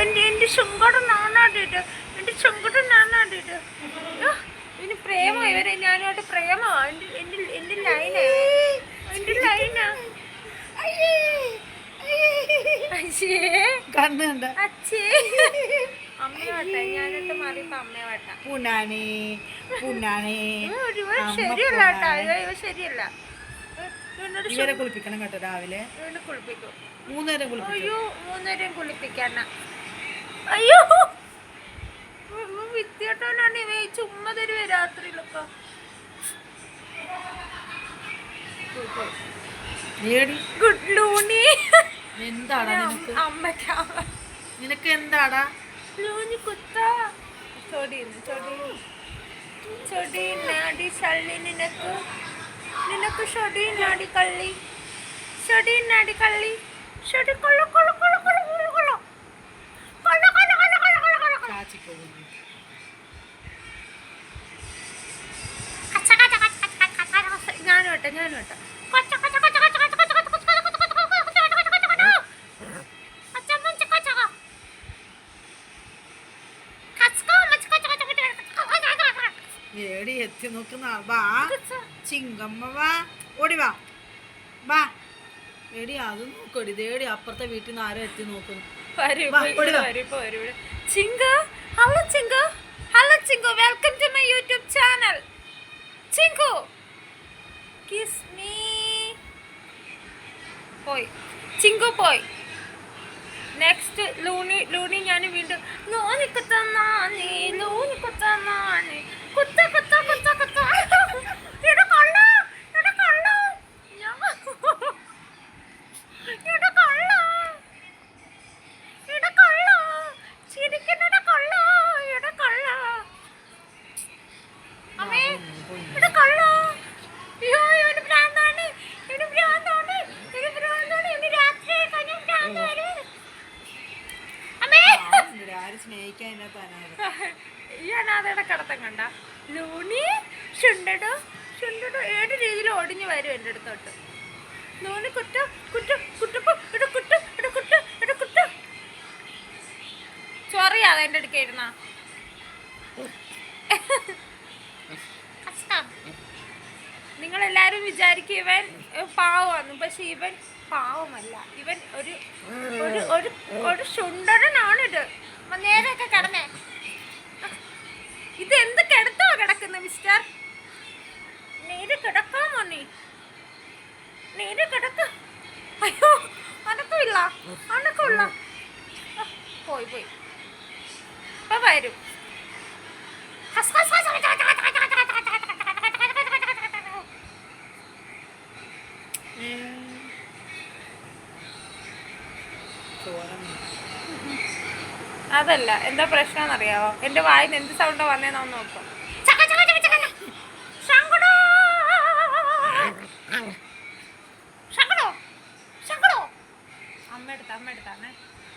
എന്റെ എന്റെ ശുങ്കടം നാണാടിയിട്ട് എന്റെ ശുങ്കടം നാണാടിയിട്ട് ഇതിന് പ്രേമോ ഇവരെ ഞാനായിട്ട് പ്രേമോ എന്റെ എന്റെ എന്റെ ലൈനാ. എന്റെ ലൈനാ. പുണ്ണാണി പുണ്ണാണി ശരിയല്ല കേട്ടോ അയ്യോ ശരിയല്ല. ഇവരെ കുളിപ്പിക്കണം കേട്ടോ രാവിലെ. കുളിപ്പിക്കും. മൂന്നേരം കുളിപ്പിക്കും. അയ്യോ മൂന്നേരം കുളിപ്പിക്കാനാ. അയ്യോ. വിത്തിയോട്ടോനാണ് ഇവ ചുമ്മാ തരുവേ രാത്രിയിലൊക്കെ ഗുഡ് ലൂണി എന്താടാ നിനക്ക്? അമ്മയ്ക്ക് നിനക്ക് എന്താടാ? ലൂണി കുത്ത. ചൊടിയുന്നു ചൊടി ചൊടിയുന്നാടി ചള്ളി നിനക്ക്. നിനക്ക് ചൊടിയുന്നാടി കള്ളി ചൊടിയുന്നാടി കള്ളി. ചൊടി കൊള്ളു കൊള്ള. കൊള്ള കൊള്ള കൊള്ള പോകുന്നു ഞാനും ഇട്ടെ ഞാനും ഇട്ടെ ഏടി എത്തി നോക്കുന്ന വാ. ചിങ്കമ്മ വാ. ഓടി വാ. വാ. എടി അത് നോക്കടി ദേടി അപ്പുറത്തെ വീട്ടിൽ നിന്ന് ആരും എത്തി നോക്കുന്നു. ചിങ്ക. Hello Chinku hello Chinku welcome to my YouTube channel Chinku kiss me പോയി ചിങ്കു പോയി നെക്സ്റ്റ് ലൂണി ലൂണി ഞാൻ വീണ്ടും. ലൂണി നീ ലൂണി കുത്തന്നാണി കുത്ത കുത്ത കുത്ത കുത്ത എടാ കള്ള എടാ കള്ള ഞാൻ- എടാ കള്ള എടാ കള്ള ചിരിക്കുന്നട കള്ള എടാ കള്ള അമ്മേ എടാ കള്ള അയ്യോ ഇവന് ഭ്രാന്താണ് ഇവന് ഭ്രാന്താണ് ഇവന് ഭ്രാന്താണ് ഇവന് രാത്രി കഴിഞ്ഞ ഭ്രാന്ത് വരും അമ്മേ പാവമുണ്ടെടി, ആരും സ്നേഹിക്കാൻ ഇതിനകത്ത് ചുണ്ടടോ ചുണ്ടടോ ഏത് രീതിയിൽ ഒടിഞ്ഞു വരും എന്റെ അടുത്തോട്ട്. ലൂണി കുറ്റ കുറ്റ കുറ്റപ്പ കുറ്റ ഇട കുറ്റ ഇട കുറ്റ ചൊറിയാതെ എന്റെ അടുക്ക ഇരുന്ന. നിങ്ങളെല്ലാരും വിചാരിക്കും ഇവൻ പാവമാണ് പക്ഷെ ഇവൻ പാവമല്ല. ഇവൻ ഒരു ഒരു ഒരു ശുണ്ടനാണിത് നേരെയൊക്കെ കിടന്നേ ഇത് എന്ത് കിടത്തോ കിടക്കുന്ന മിസ്റ്റർ നേരെ കിടക്കാൻ മോനെ നേരെ കിടക്ക അയ്യോ അനക്കമില്ല അനക്കമില്ല പോയി പോയി ഇപ്പൊ വരും ഹസ് അതല്ല എന്താ പ്രശ്നം അറിയാവോ എന്റെ വായിന്ന് എന്ത് സൗണ്ടാ വന്നേന്ന് ഒന്ന് നോക്കാം.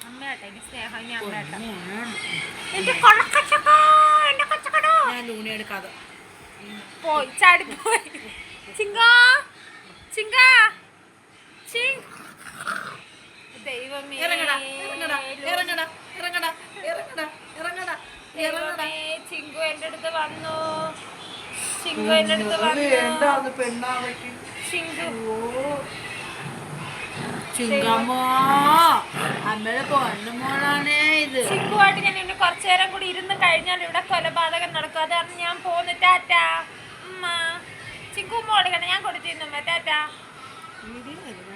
അമ്മയാട്ടെ എനിക്ക് സ്നേഹം ഇനി അമ്മയാട്ടെ എന്റെ എന്റെ കൊച്ചക്കടോ. ഞാൻ ലൂണി എടുക്കാതെ. പോയി ചാടി പോയി. ചിങ്ക ചിങ്ക ചിങ്. ദൈവമേ ഇറങ്ങടാ ഇറങ്ങടാ ഇറങ്ങടാ. ഇറങ്ങടാ ഇറങ്ങടാ ഇറങ്ങടാ ഇറങ്ങടാ. ചിങ്കു എന്റെ അടുത്ത് വന്നു. ചിങ്കു എന്റെ അടുത്ത് വന്നു. എന്താന്ന് പെണ്ണാവയ്ക്ക്? ചിങ്കു. ചിങ്കമ്മോ അമ്മയുടെ പൊന്നുമോളാണേ ഇത്. ചിങ്കുവായിട്ട് ഞാൻ ഇന്ന് കുറച്ചു നേരം കൂടി ഇരുന്ന് കഴിഞ്ഞാൽ ഇവിടെ കൊലപാതകം നടക്കും. അതാണ് ഞാൻ പോന്നു. ടാറ്റ ഉമ്മ. ചിങ്കു മോളിക്കണം ഞാൻ കൊടുത്തിരുന്നു ടാറ്റ.